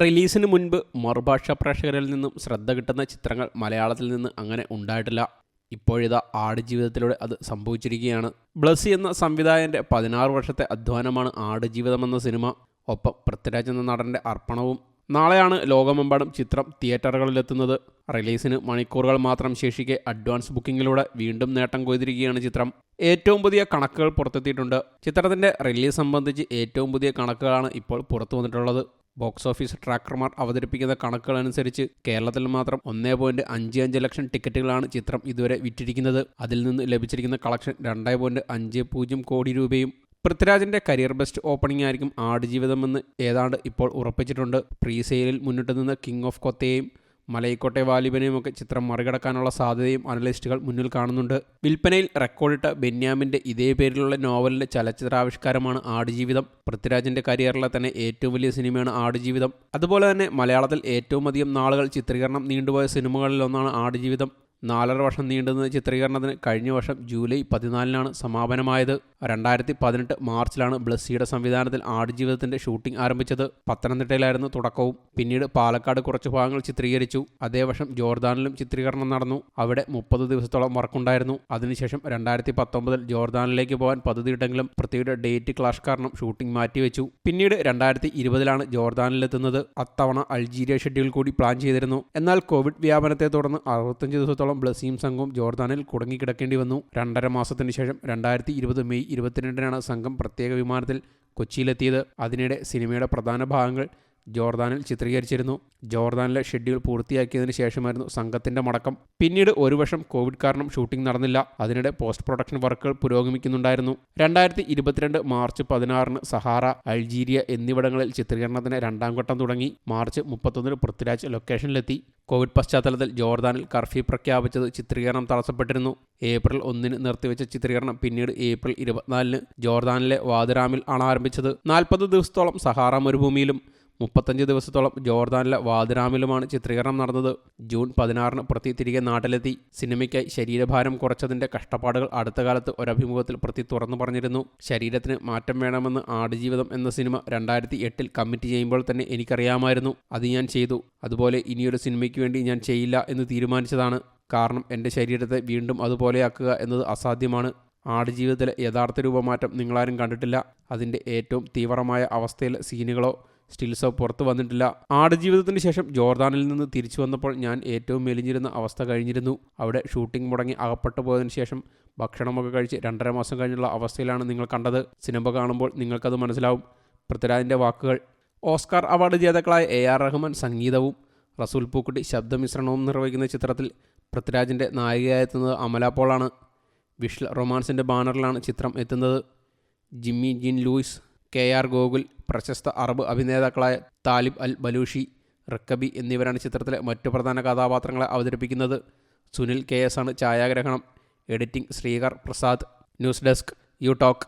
റിലീസിന് മുൻപ് മറുഭാഷാ പ്രേക്ഷകരിൽ നിന്നും ശ്രദ്ധ കിട്ടുന്ന ചിത്രങ്ങൾ മലയാളത്തിൽ നിന്ന് അങ്ങനെ ഉണ്ടായിട്ടില്ല. ഇപ്പോഴിതാ ആടുജീവിതത്തിലൂടെ അത് സംഭവിച്ചിരിക്കുകയാണ്. ബ്ലസ്സി എന്ന സംവിധായകന്റെ പതിനാറ് വർഷത്തെ അധ്വാനമാണ് ആടുജീവിതം എന്ന സിനിമ. ഒപ്പം പൃഥ്വിരാജ് എന്ന നടന്റെ അർപ്പണവും. നാളെയാണ് ലോകമെമ്പാടും ചിത്രം തിയേറ്ററുകളിലെത്തുന്നത്. റിലീസിന് മണിക്കൂറുകൾ മാത്രം ശേഷിക്കെ അഡ്വാൻസ് ബുക്കിങ്ങിലൂടെ വീണ്ടും നേട്ടം കൊയ്തിരിക്കുകയാണ് ചിത്രം. ഏറ്റവും പുതിയ കണക്കുകൾ പുറത്തെത്തിയിട്ടുണ്ട്. ചിത്രത്തിന്റെ റിലീസ് സംബന്ധിച്ച് ഏറ്റവും പുതിയ കണക്കുകളാണ് ഇപ്പോൾ പുറത്തു വന്നിട്ടുള്ളത് ബോക്സ് ഓഫീസ് ട്രാക്കർമാർ അവതരിപ്പിക്കുന്ന കണക്കുകൾ അനുസരിച്ച് കേരളത്തിൽ മാത്രം ഒന്നേ പോയിന്റ് അഞ്ച് അഞ്ച് ലക്ഷം ടിക്കറ്റുകളാണ് ചിത്രം ഇതുവരെ വിറ്റിരിക്കുന്നത്. അതിൽ നിന്ന് ലഭിച്ചിരിക്കുന്ന കളക്ഷൻ രണ്ടേ പോയിന്റ് അഞ്ച് പൂജ്യം കോടി രൂപയും. പൃഥ്വിരാജിന്റെ കരിയർ ബെസ്റ്റ് ഓപ്പണിംഗ് ആയിരിക്കും ആടുജീവിതമെന്ന് ഏതാണ്ട് ഇപ്പോൾ ഉറപ്പിച്ചിട്ടുണ്ട്. പ്രീ സെയിലിൽ മുന്നിട്ട് നിന്ന് കിങ് ഓഫ് കൊത്തയെയും മലയിക്കോട്ടെ വാലിബനെയുമൊക്കെ ചിത്രം മറികടക്കാനുള്ള സാധ്യതയും അനലിസ്റ്റുകൾ മുന്നിൽ കാണുന്നുണ്ട്. വിൽപ്പനയിൽ റെക്കോർഡിട്ട ബെന്യാമിന്റെ ഇതേ പേരിലുള്ള നോവലിന്റെ ചലച്ചിത്രാവിഷ്കാരമാണ് ആടുജീവിതം. പൃഥ്വിരാജിന്റെ കരിയറിലെ തന്നെ ഏറ്റവും വലിയ സിനിമയാണ് ആടുജീവിതം. അതുപോലെ തന്നെ മലയാളത്തിൽ ഏറ്റവും അധികം നാളുകൾ ചിത്രീകരണം നീണ്ടുപോയ സിനിമകളിലൊന്നാണ് ആടുജീവിതം. നാലര വർഷം നീണ്ടുന്ന ചിത്രീകരണത്തിന് കഴിഞ്ഞ വർഷം ജൂലൈ പതിനാലിനാണ് സമാപനമായത്. രണ്ടായിരത്തി പതിനെട്ട് മാർച്ചിലാണ് ബ്ലസ്സിയുടെ സംവിധാനത്തിൽ ആടുജീവിതത്തിന്റെ ഷൂട്ടിംഗ് ആരംഭിച്ചത്. പത്തനംതിട്ടയിലായിരുന്നു തുടക്കവും. പിന്നീട് പാലക്കാട് കുറച്ച് ഭാഗങ്ങൾ ചിത്രീകരിച്ചു. അതേ വർഷം ജോർദാനിലും ചിത്രീകരണം നടന്നു. അവിടെ മുപ്പത് ദിവസത്തോളം വർക്കുണ്ടായിരുന്നു. അതിനുശേഷം രണ്ടായിരത്തി പത്തൊമ്പതിൽ ജോർദാനിലേക്ക് പോകാൻ പദ്ധതിയിട്ടെങ്കിലും പൃഥ്വിയുടെ ഡേറ്റ് ക്ലാഷ് കാരണം ഷൂട്ടിംഗ് മാറ്റിവെച്ചു. പിന്നീട് രണ്ടായിരത്തി ഇരുപതിലാണ് ജോർദാനിലെത്തുന്നത്. അത്തവണ അൾജീരിയ ഷെഡ്യൂൾ കൂടി പ്ലാൻ ചെയ്തിരുന്നു. എന്നാൽ കോവിഡ് വ്യാപനത്തെ തുടർന്ന് അറുപത്തഞ്ച് ദിവസത്തോളം ബ്ലസീം സംഘവും ജോർദാനിൽ കുടുങ്ങിക്കിടക്കേണ്ടി വന്നു. രണ്ടര മാസത്തിനു ശേഷം രണ്ടായിരത്തി ഇരുപത് മെയ് ഇരുപത്തിരണ്ടിനാണ് സംഘം പ്രത്യേക വിമാനത്തിൽ കൊച്ചിയിലെത്തിയത്. അതിനിടെ സിനിമയുടെ പ്രധാന ഭാഗങ്ങൾ ജോർദാനിൽ ചിത്രീകരിച്ചിരുന്നു. ജോർദാനിലെ ഷെഡ്യൂൾ പൂർത്തിയാക്കിയതിനു ശേഷമായിരുന്നു സംഘത്തിന്റെ മടക്കം. പിന്നീട് ഒരു വർഷം കോവിഡ് കാരണം ഷൂട്ടിംഗ് നടന്നില്ല. അതിനിടെ പോസ്റ്റ് പ്രൊഡക്ഷൻ വർക്കുകൾ പുരോഗമിക്കുന്നുണ്ടായിരുന്നു. രണ്ടായിരത്തി ഇരുപത്തിരണ്ട് മാർച്ച് പതിനാറിന് സഹാറ അൾജീരിയ എന്നിവിടങ്ങളിൽ ചിത്രീകരണത്തിന് രണ്ടാം ഘട്ടം തുടങ്ങി. മാർച്ച് മുപ്പത്തൊന്നിന് പൃഥ്വിരാജ് ലൊക്കേഷനിലെത്തി. കോവിഡ് പശ്ചാത്തലത്തിൽ ജോർദാനിൽ കർഫ്യൂ പ്രഖ്യാപിച്ചത് ചിത്രീകരണം തടസ്സപ്പെട്ടിരുന്നു. ഏപ്രിൽ ഒന്നിന് നിർത്തിവെച്ച ചിത്രീകരണം പിന്നീട് ഏപ്രിൽ ഇരുപത്തിനാലിന് ജോർദാനിലെ വാദിറാമിൽ ആണ് ആരംഭിച്ചത്. നാൽപ്പത് ദിവസത്തോളം സഹാറ മരുഭൂമിയിലും മുപ്പത്തഞ്ച് ദിവസത്തോളം ജോർദാനിലെ വാദിറാമിലുമാണ് ചിത്രീകരണം നടന്നത്. ജൂൺ പതിനാറിന് പ്രതി തിരികെ നാട്ടിലെത്തി. സിനിമയ്ക്കായി ശരീരഭാരം കുറച്ചതിന്റെ കഷ്ടപ്പാടുകൾ അടുത്ത കാലത്ത് ഒരഭിമുഖത്തിൽ പ്രതി തുറന്നു പറഞ്ഞിരുന്നു. ശരീരത്തിന് മാറ്റം വേണമെന്ന് ആടുജീവിതം എന്ന സിനിമ രണ്ടായിരത്തി എട്ടിൽ കമ്മിറ്റ് ചെയ്യുമ്പോൾ തന്നെ എനിക്കറിയാമായിരുന്നു. അത് ഞാൻ ചെയ്തു. അതുപോലെ ഇനിയൊരു സിനിമയ്ക്ക് വേണ്ടി ഞാൻ ചെയ്യില്ല എന്ന് തീരുമാനിച്ചതാണ്. കാരണം എന്റെ ശരീരത്തെ വീണ്ടും അതുപോലെയാക്കുക എന്നത് അസാധ്യമാണ്. ആടുജീവിതത്തിലെ യഥാർത്ഥ രൂപമാറ്റം നിങ്ങളാരും കണ്ടിട്ടില്ല. അതിന്റെ ഏറ്റവും തീവ്രമായ അവസ്ഥയിലെ സീനുകളോ സ്റ്റിൽസോ പുറത്തു വന്നിട്ടില്ല. ആടുജീവിതത്തിന് ശേഷം ജോർദാനിൽ നിന്ന് തിരിച്ചു വന്നപ്പോൾ ഞാൻ ഏറ്റവും മെലിഞ്ഞിരുന്ന അവസ്ഥ കഴിഞ്ഞിരുന്നു. അവിടെ ഷൂട്ടിംഗ് മുടങ്ങി അകപ്പെട്ടു പോയതിനു ശേഷം ഭക്ഷണമൊക്കെ കഴിച്ച് രണ്ടര മാസം കഴിഞ്ഞുള്ള അവസ്ഥയിലാണ് നിങ്ങൾ കണ്ടത്. സിനിമ കാണുമ്പോൾ നിങ്ങൾക്കത് മനസ്സിലാവും. പൃഥ്വിരാജിന്റെ വാക്കുകൾ ഓസ്കാർ അവാർഡ് ജേതാക്കളായ എ ആർ റഹ്മാൻ സംഗീതവും റസൂൽ പൂക്കുട്ടി ശബ്ദമിശ്രണവും നിർവഹിക്കുന്ന ചിത്രത്തിൽ പൃഥ്വിരാജിന്റെ നായികയായെത്തുന്നത് അമല പോളാണ്. വിഷ്ല റൊമാൻസിന്റെ ബാനറിലാണ് ചിത്രം എത്തുന്നത്. Jimmy Jean Louis K R Gokul പ്രശസ്ത Arab അഭിനേതാക്കളായ Talib al Balushi Rik Aby എന്നിവരാണ് ചിത്രത്തിലെ മറ്റു പ്രധാന കഥാപാത്രങ്ങളെ അവതരിപ്പിക്കുന്നത്. സുനിൽ കെ എസ് ആണ് ഛായാഗ്രഹണം. Editing Sreekar Prasad. News desk U talk.